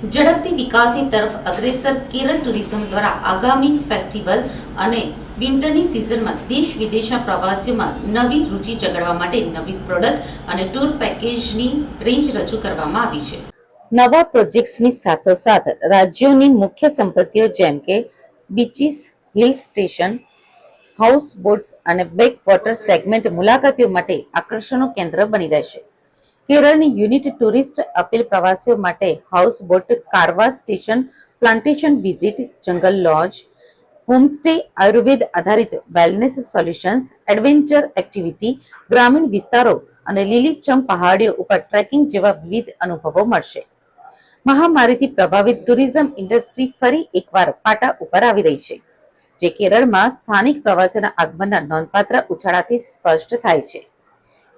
ઝડપથી વિકાસની તરફ અગ્રેસર કેરળ ટુરિઝમ દ્વારા આગામી ફેસ્ટિવલ અને વિન્ટરની સિઝનમાં દેશ વિદેશના પ્રવાસીઓમાં નવી રુચિ જગાડવા માટે નવી પ્રોડક્ટ અને ટૂર પેકેજની રેન્જ રજૂ કરવામાં આવી છે. નવા પ્રોજેક્ટ્સની સાથોસાથ રાજ્યોની મુખ્ય સંપત્તિઓ જેમ કે beaches, hill station, house boats અને બેક વોટર સેગમેન્ટ મુલાકાતીઓ માટે આકર્ષણનું કેન્દ્ર બની રહેશે. કેરળની યુનિટ ટુરિસ્ટ અપીલ પ્રવાસીઓ માટે house boat Carvaan station, plantation visit, jungle lodge, homestay, Ayurveda આધારિત વેલનેસ સોલ્યુશન્સ, એડવેન્ચર એક્ટિવિટી, ગ્રામીણ વિસ્તારો અને લીલીછમ પહાડીઓ ઉપર ટ્રેકિંગ જેવા વિવિધ અનુભવો મળશે. મહામારીથી પ્રભાવિત ટુરિઝમ ઇન્ડસ્ટ્રી ફરી એકવાર પાટા ઉપર આવી રહી છે, જે કેરળમાં સ્થાનિક પ્રવાસીઓના આગમનના નોંધપાત્ર ઉછાળાથી સ્પષ્ટ થાય છે.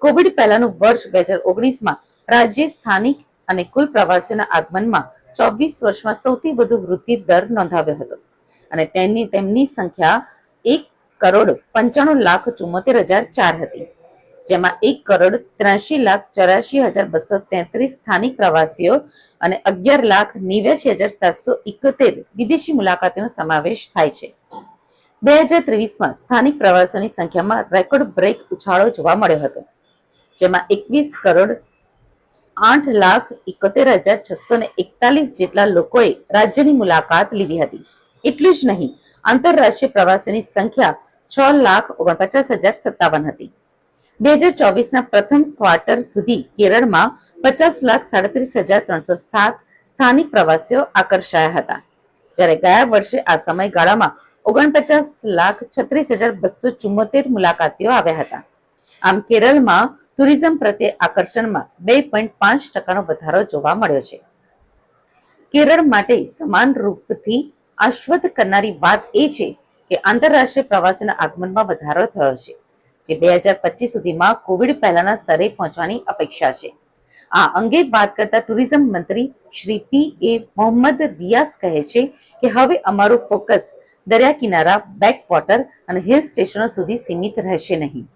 કોવિડ પહેલાનું વર્ષ બે હજાર ઓગણીસમાં રાજ્ય સ્થાનિક અને કુલ પ્રવાસીઓના આગમનમાં ચોવીસ વર્ષમાં સૌથી વધુ વૃદ્ધિ દર નોંધાવ્યો હતો. અને તેની, તેમની સંખ્યા એક કરોડ પંચાણું લાખ ચુમ્મોતેર હજાર ચાર હતી, જેમાં એક કરોડ ત્ર્યાસી લાખ ચોરાશી હજાર બસો તેત્રીસ સ્થાનિક પ્રવાસીઓ અને અગિયાર લાખ નેવ્યાસી હજાર સાતસો ઇકોતેર વિદેશી મુલાકાતીનો સમાવેશ થાય છે. બે હજાર ત્રેવીસમાં સ્થાનિક પ્રવાસીઓની સંખ્યામાં રેકોર્ડ બ્રેક ઉછાળો જોવા મળ્યો હતો. જેમાં એકવીસ કરોડ આઠ લાખ એકોતેર હજાર છસો ને એકતાલીસ જેટલા લોકોએ રાજ્યની મુલાકાત લીધી હતી. એટલું જ નહીં, આંતરરાષ્ટ્રીય પ્રવાસીઓની સંખ્યા છ લાખ ઓગણપચાસ હજાર સત્તાવન હતી. બે હજાર ચોવીસના પ્રથમ ક્વાર્ટર સુધી કેરળમાં પચાસ લાખ સાડત્રીસ હજાર ત્રણસો સાત સ્થાનિક પ્રવાસીઓ આકર્ષાયા હતા. જ્યારે ગયા વર્ષે આ સમયગાળામાં ઓગણપચાસ લાખ છત્રીસ હજાર બસો ચુમ્મોતેર મુલાકાતીઓ આવ્યા હતા. આમ કેરળમાં ટુરિઝમ પ્રત્યે આકર્ષણમાં બે પોઈન્ટ પાંચ ટકાનો વધારો જોવા મળ્યો છે. કેરળ માટે સમાન રૂપથી આશ્વત કરનારી વાત એ છે કે આંતરરાષ્ટ્રીય પ્રવાસીઓના આગમનમાં વધારો થયો છે, જે બે હજાર પચીસ સુધીમાં કોવિડ પહેલાના સ્તરે પહોંચવાની અપેક્ષા છે. આ અંગે વાત કરતા ટુરિઝમ મંત્રી શ્રી પી એ મોહમ્મદ રિયાઝ કહે છે કે હવે અમારું ફોકસ દરિયા કિનારા બેક વોટર અને હિલ સ્ટેશનો સુધી સીમિત રહેશે નહીં.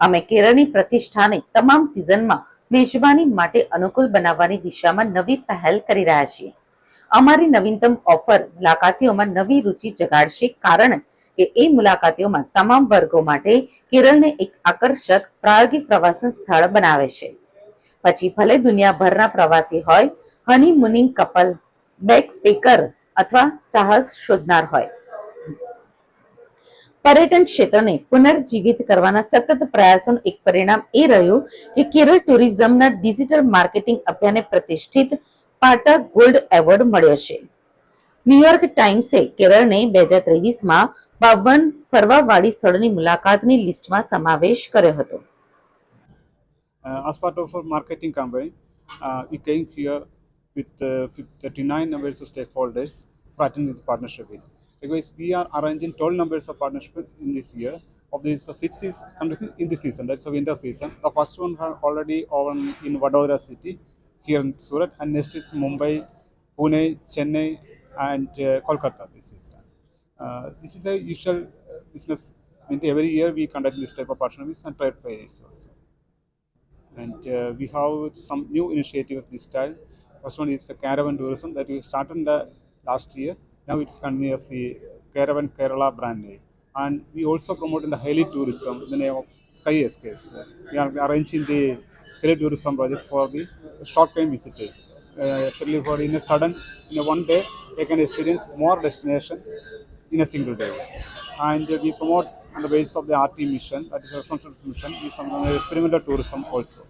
અમે કેરળની પ્રતિષ્ઠાને તમામ સિઝનમાં મેજબાની માટે અનુકૂળ બનાવવાની દિશામાં નવી પહેલ કરી રહ્યા છીએ. અમારી નવીનતમ ઓફર મુલાકાતીઓમાં નવી રુચિ જગાડશે કારણ કે એ મુલાકાતીઓમાં તમામ વર્ગો માટે કેરળને એક આકર્ષક પ્રાયોગિક પ્રવાસન સ્થળ બનાવે છે. પછી ભલે દુનિયાભરના પ્રવાસી હોય હનીમૂનિંગ કપલ બેક પેકર અથવા સાહસ શોધનાર હોય પર્યટન ક્ષેત્રને પુનર્જીવિત કરવાના સતત પ્રયાસોનું એક પરિણામ એ રહ્યું કે કેરળ ટુરિઝમના ડિજિટલ માર્કેટિંગ અભિયાને પ્રતિષ્ઠિત પાટા ગોલ્ડ એવોર્ડ મળ્યો છે ન્યુયોર્ક ટાઈમ્સે કેરળને બે હજાર ત્રેવીસમાં બાવન ફરવાવાળી સ્થળોની મુલાકાતની લિસ્ટમાં સમાવેશ કર્યો હતો Uh, as part of our marketing campaign, uh, we came here with uh, 39 of stakeholders for attending partnership with. Because we are arranging 12 numbers of partnership in this year. Of these, uh, six is in this season, that's the winter season. The first one has already on in Vadodara city, here in Surat, and next is Mumbai, Pune, Chennai, and uh, Kolkata this season. Uh, this is a usual uh, business. Every year we conduct this type of partnerships and trade fairs also and uh, we have some new initiatives this time. First one is the caravan tourism that we started in the last year. Now it's continuously caravan Kerala brand name. And we also promote in the Heli tourism in the name of Sky Escapes. We are arranging the Heli tourism project for the short time visitors. Uh, actually for in a sudden, in a one day, they can experience more destination in a single day. And uh, we promote on the basis of the RT mission, that is a responsible mission, we some experimental tourism also.